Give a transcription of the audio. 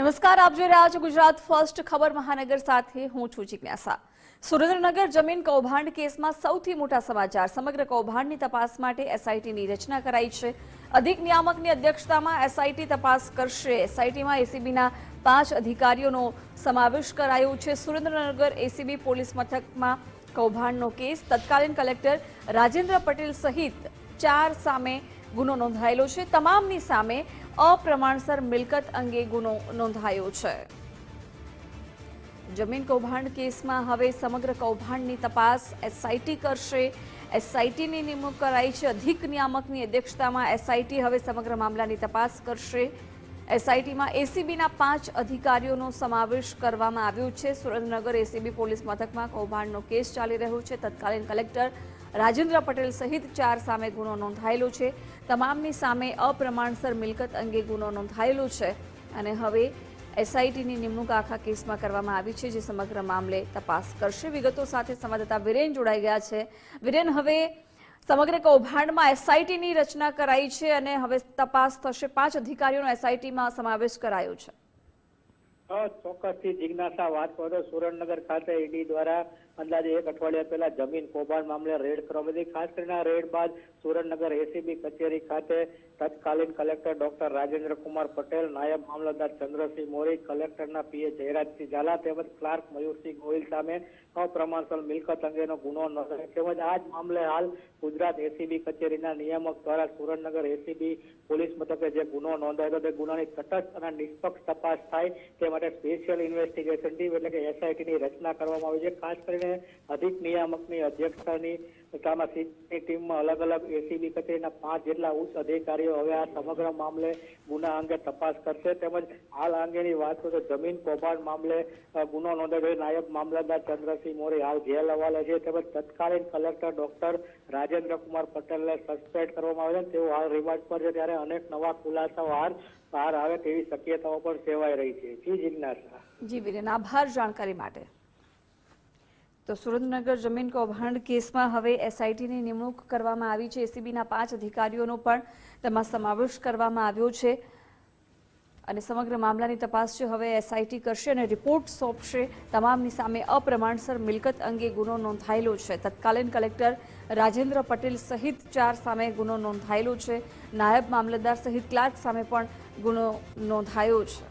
નમસ્કાર, આપ જોઈ રહ્યા છો ગુજરાત ફર્સ્ટ ખબર મહાનગર સાથે હું છું જિજ્ઞાસા. સુરેન્દ્રનગર જમીન કૌભાંડ કેસમાં સૌથી મોટા સમાચાર. સમગ્ર કૌભાંડની તપાસ માટે એસઆઈટીની રચના કરાઈ છે. અધિક નિયામકની અધ્યક્ષતામાં એસઆઈટી તપાસ કરશે. એસઆઈટીમાં એસીબીના પાંચ અધિકારીઓનો સમાવેશ કરાયો છે. સુરેન્દ્રનગર એસીબી પોલીસ મથકમાં કૌભાંડનો કેસ. તત્કાલીન કલેક્ટર રાજેન્દ્ર પટેલ સહિત ચાર સામે ગુનો નોંધાયેલો છે. તમામની સામે અપ્રમાણસર મિલકત અંગે ગુનો નોંધાયો છે. જમીન કૌભાંડ કેસમાં હવે સમગ્ર કૌભાંડની તપાસ એસઆઈટી કરશે. એસઆઈટીની નિમણૂક કરાઈ છે. અધિક નિયામકની અધ્યક્ષતામાં એસઆઈટી હવે સમગ્ર મામલાની તપાસ કરશે. એસઆઈટીમાં એસીબીના પાંચ અધિકારીઓનો સમાવેશ કરવામાં આવ્યો છે. સુરેન્દ્રનગર એસીબી પોલીસ મથકમાં કૌભાંડનો કેસ ચાલી રહ્યો છે. તત્કાલીન કલેક્ટર રાજેન્દ્ર પટેલ સહિત ચાર સામે ગુનો નોંધાયેલો છે. તમામની સામે અપ્રમાણસર મિલકત અંગે ગુનો નોંધાયેલો છે અને હવે એસઆઈટીની નિમણૂક આખા કેસમાં કરવામાં આવી છે જે સમગ્ર મામલે તપાસ કરશે. વિગતો સાથે સંવાદદાતા વિરેન જોડાઈ ગયા છે. વિરેન, હવે સમગ્ર કૌભાંડમાં એસઆઈટીની રચના કરાઈ છે અને હવે તપાસ થશે. પાંચ અધિકારીઓનો એસઆઈટીમાં સમાવેશ કરાયો છે. ચોક્કસથી જિજ્ઞાસા વાત કરો. સુરેન્દ્રનગર ખાતે ઈડી દ્વારા અંદાજે એક અઠવાડિયા પહેલા જમીન કૌભાંડ મામલે રેડ કરવામાં હતી ખાસ કરીને આ રેડ બાદ સુરેન્દ્રનગર એસીબી કચેરી ખાતે તત્કાલીન કલેક્ટર ડોક્ટર રાજેન્દ્ર કુમાર પટેલ, નાયબ મામલતદાર ચંદ્રસિંહ મોરી, કલેક્ટરના પીએ જયરાજસિંહ ઝાલા તેમજ ક્લાર્ક મયુરસિંહ ગોહિલ સામે અપ્રમાણસર મિલકત અંગેનો ગુનો નોંધાયો તેમજ આ જ મામલે હાલ ગુજરાત એસીબી કચેરીના નિયામક દ્વારા સુરેન્દ્રનગર એસીબી પોલીસ મથકે જે ગુનો નોંધાયો તે ગુનાની તટસ્થ અને નિષ્પક્ષ તપાસ થાય તે માટે સ્પેશિયલ ઇન્વેસ્ટિગેશન ટીમ એટલે કે એસઆઈટીની રચના કરવામાં આવી છે. ખાસ કરીને અધિક નિયામકની અધ્યક્ષતાની ટીમમાં અલગ અલગ એસીબી કચેરીના પાંચ જેટલા ઉચ્ચ અધિકારીઓ હવે આ સમગ્ર મામલે ગુના અંગે તપાસ કરશે. તેમજ હાલ અંગેની વાત કરું તો જમીન કૌભાંડ મામલે ગુનો નોંધાયો નાયબ મામલતદાર ચંદ્રસિંહ મોરી હાલ જેલ હવાલે છે. તેમજ તત્કાલીન કલેક્ટર ડોક્ટર રાજેન્દ્ર કુમાર પટેલને સસ્પેન્ડ કરવામાં આવે છે. તેઓ હાલ રિમાન્ડ પર છે. ત્યારે અનેક નવા ખુલાસાઓ હાલ બહાર આવે તેવી શક્યતાઓ પણ સેવાઈ રહી છે. જી. જિજ્ઞાસા જી વિરેન, આભાર જાણકારી માટે. તો સુરેન્દ્રનગર જમીન કૌભાંડ કેસમાં હવે એસઆઈટીની નિમણૂક કરવામાં આવી છે. એસીબીના પાંચ અધિકારીઓનો પણ તેમાં સમાવેશ કરવામાં આવ્યો છે. અને સમગ્ર મામલાની તપાસ છે, હવે એસઆઈટી કરશે અને રિપોર્ટ સોંપશે. તમામની સામે અપ્રમાણસર મિલકત અંગે ગુનો નોંધાયેલો છે. તત્કાલીન કલેક્ટર રાજેન્દ્ર પટેલ સહિત ચાર સામે ગુનો નોંધાયેલો છે. નાયબ મામલતદાર સહિત ક્લાર્ક સામે પણ ગુનો નોંધાયો છે.